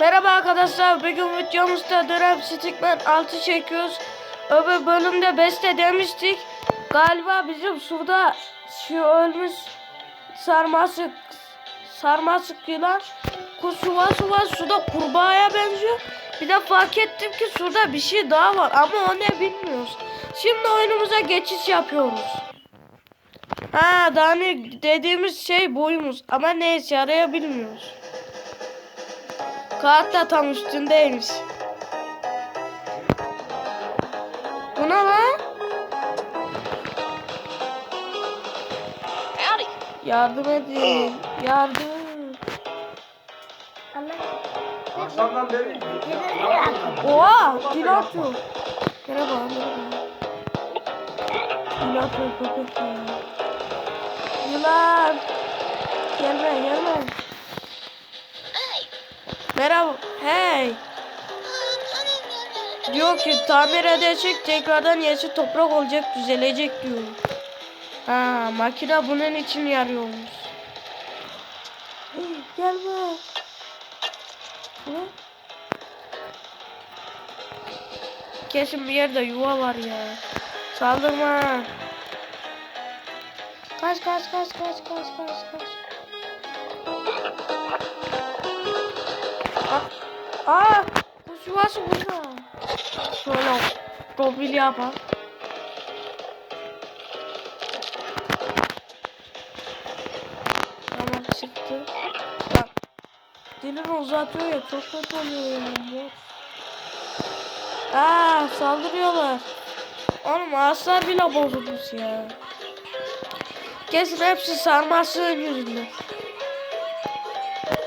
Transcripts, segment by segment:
Merhaba arkadaşlar. Bugün videomuzda Drop Stickman 6 çekiyoruz. Öbür bölümde beste demiştik. Galiba bizim suda şu ölmüş sarmaşık sarmaşık yılan kusuva suva suda kurbağaya benziyor. Bir de fark ettim ki suda bir şey daha var ama o ne bilmiyoruz. Şimdi oyunumuza geçiş yapıyoruz. Ha daha ne dediğimiz şey buymuş ama ne işe yarıyor Kağıt da tam üstündeymiş. Bu ne lan? Yardım edin. Yardım. Akşamdan beri Oha! Dil atıyor. Merhaba, atıyor köpek ya. Yılan. Gelme, gelme. Merhaba. Hey. Diyor ki tamir edecek tekrardan yeşil toprak olacak düzelecek diyor. Ha makine bunun için yarıyormuş. Hey, Gelme. Kesin bir yerde yuva var ya. Saldırma. Kaç kaç kaç kaç kaç kaç kaç. Aa, kuş yuvası burada. Şöyle mobil yapalım. Tamam çıktı. Bak. Dilini uzatıyor ya çok kötü oluyor ya. Aa saldırıyorlar. Oğlum ağaçlar bile bozulmuş ya. Kesin hepsi sarmasının yüzünden.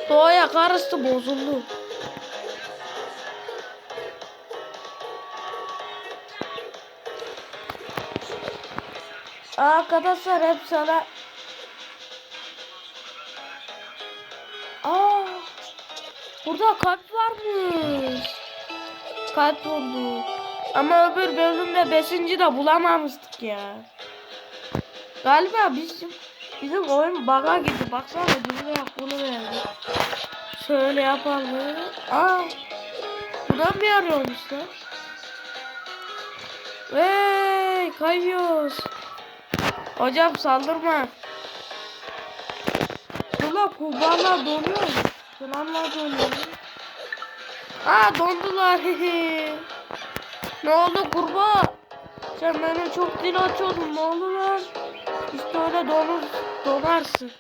Doğaya karıştı bozuldu. Arkadaşlar hep sana Aa Burada kalp varmış. Kalp oldu. Ama öbür bölümde beşinci de bulamamıştık ya. Galiba bizim bizim oyun bug'a gitti. Baksana bize bunu verdi. Şöyle yapalım. Aa. Buradan mı arıyormuş lan? Hey, kayıyoruz. Hocam saldırma. Şurada kurbağalar donuyor. Yılanlar donuyor. Aa dondular. ne oldu kurbağa? Sen beni çok dil açıyordun. Ne oldu lan? İşte öyle donur, donarsın.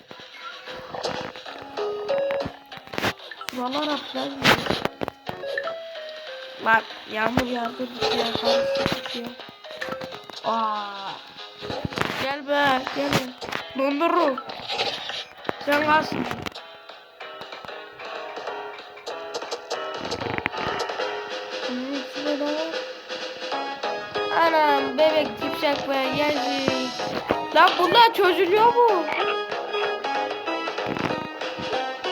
Şuralar atlar mı? Bak yağmur yağdı bir şey yaparız. Ya. Aa. Gel be gel. Dondururum. Sen kalsın. Anam bebek tipşak be yazık. Lan bunlar çözülüyor mu?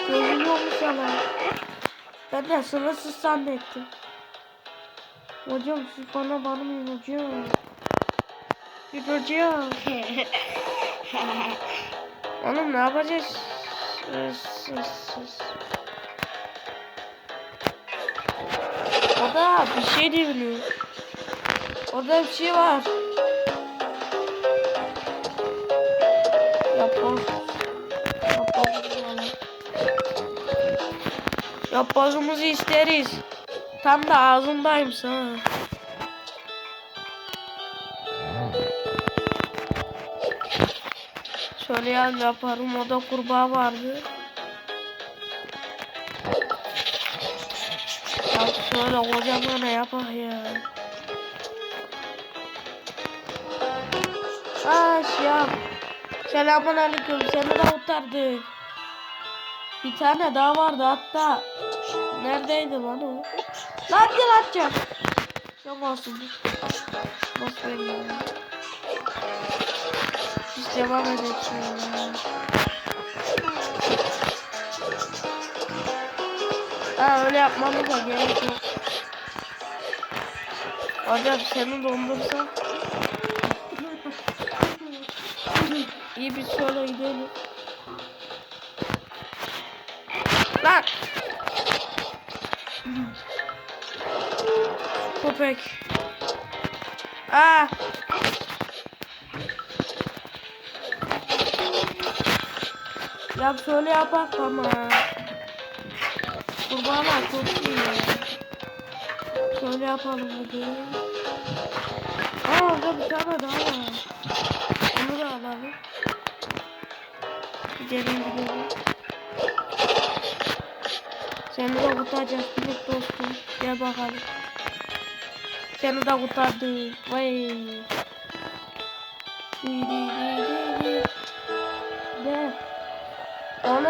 Çözülüyormuş ama. Ben de sınırsız zannettim. Hocam siz bana bağırmayın hocam. Bir hocam. Oğlum ne yapacağız? Sus. O da bir şey diye biliyor. Orada bir şey var. Yapboz. Yapboz. Yapbozumuzu isteriz. Tam da ağzındayım sana. Şöyle yaparım. O da kurbağa vardı. Ya şöyle kocaman ne yapar ya. Aa Şiyam. Selamun aleyküm. Seni de kurtardık. Bir tane daha vardı hatta. Neredeydi lan o? Lan gel atacağım. Yok olsun. Boş ver ya. Biz devam edelim. Ha öyle yapmamız da gerek yok. Hocam seni dondursa. İyi bir şöyle gidelim. Lan. Köpek. Aa. Ya şöyle yapak ama. Kurbağalar çok iyi. Şöyle yapalım hadi. Aa orada bir tane daha var. Onu da alalım. Gidelim gidelim. Seni de kurtaracağız minik dostum. Gel bakalım. Seni de kurtardık. Vay. Di, di, di, di,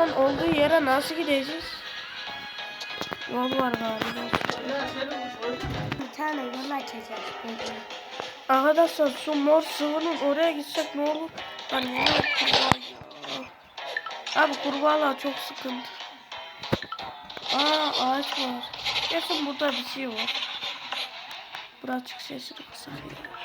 Onun olduğu yere nasıl gideceğiz? Yol var galiba. Bir tane yol açacağız böyle. Arkadaşlar şu mor sıvının oraya gitsek ne olur? Lan ne. Abi kurbağalar çok sıkıntı. Aa ağaç var. Kesin burada bir şey var. Birazcık sesini kısık ya.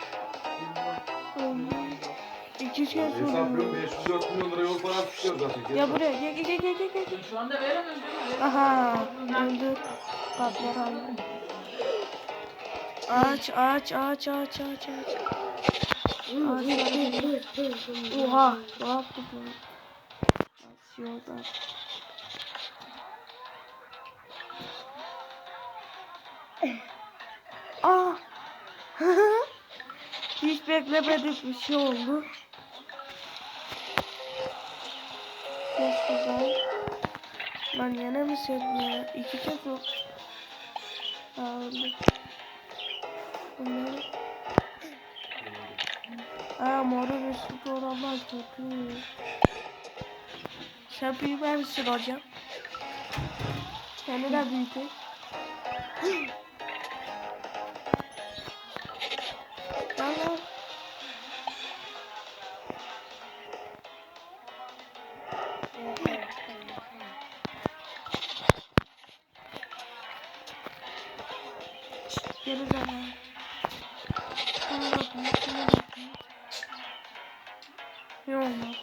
Kez Hesap yok 504 milyon lira yol parası tutuyor zaten. Ya buraya gel gel gel gel gel. Şu anda veremiyorum değil mi? Aha öldü. Katlar aldı. Ağaç ağaç ağaç ağaç ağaç ağaç. Oha ne yaptı bu? Atıyorlar. Aa. Hiç beklemedik bir şey oldu. Güzel. Lan yine mi sevdim ya? İki kez. Aa öldü. Bunları. Aa morun üstü olanlar kötü. Sen büyümer misin hocam? Seni de büyütür. Tamam. Geri zaman. Şuna bakın, şuna bakın. Ne olmadı?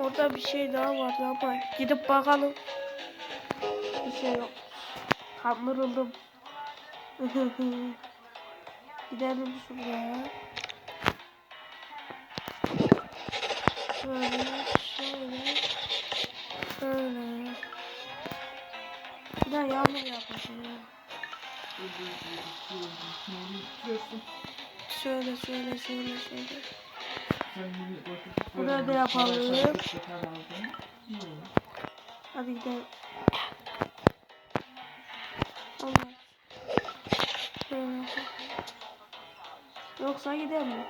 Orada bir şey daha vardı ama gidip bakalım. Bir şey yok. Kandırıldım. Gidelim şuraya. Şöyle, şöyle, şöyle. Bir daha yağmur yapmışım ya. Şöyle, şöyle, şöyle, şöyle. Buraya da yapalım. Hadi gidelim. Allah. Yoksa gidelim?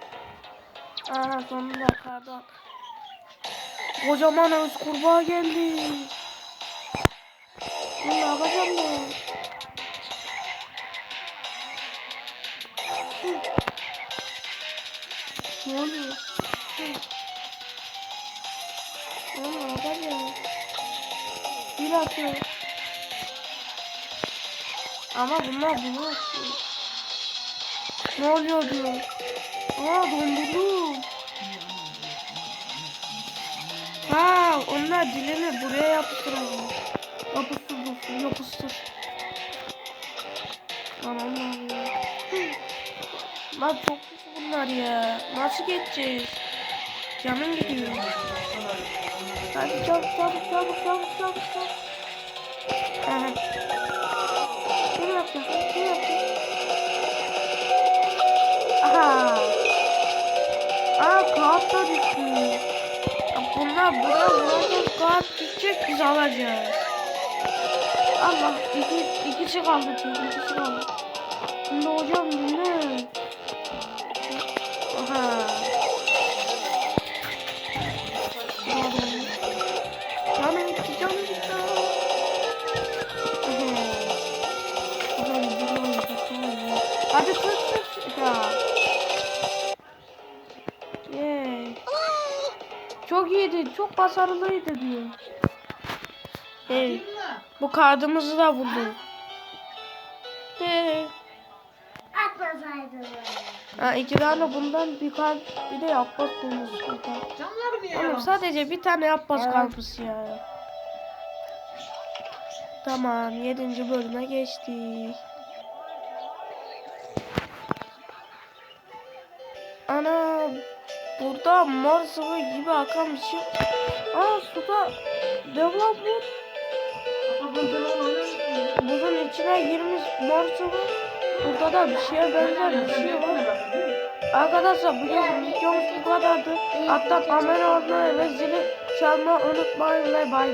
Aha sonunda kardan. Kocaman öz kurbağa geldi. Ne yapacağım ben? Ne oluyor? Ne yapacağım? Bir atıyor. Ama bunlar bunu. Ne oluyor diyor. Aa dondurdum. Ha onlar dilini buraya yapıştıralım. Yapıştır dostum yapıştır. Ya. Lan çok kötü bunlar ya. Nasıl geçeceğiz? Canım gidiyor. Hadi çabuk çabuk çabuk çabuk çabuk çabuk. Aha. Kim yapacak? Kim yapacak? Aha. Aa kağıt da düştü. Bunlar buraya vuracak kağıt düşecek biz alacağız. Allah iki, ikisi kaldı çünkü ikisi kaldı. Şimdi hocam dinle. Aha. Çok başarılıydı diyor. Evet. Bu kağıdımızı da bulduk. De. Atmasaydın. Ha, iki tane bundan bir kağıt bir de yapboz bulmuş. burada. Camları niye Oğlum sadece bir tane yapboz kalmış ya. Tamam yedinci bölüme geçtik. Ana burada mor sıvı gibi akan bir şey. Aa suda telefon oynuyor. Buzun içine girmiş mor sıvı. Burada da bir şeye benzer bir şey var. Arkadaşlar bugün videomuz bu kadardı. Hatta kamera olmayı ve zili çalmayı unutmayın ve bay.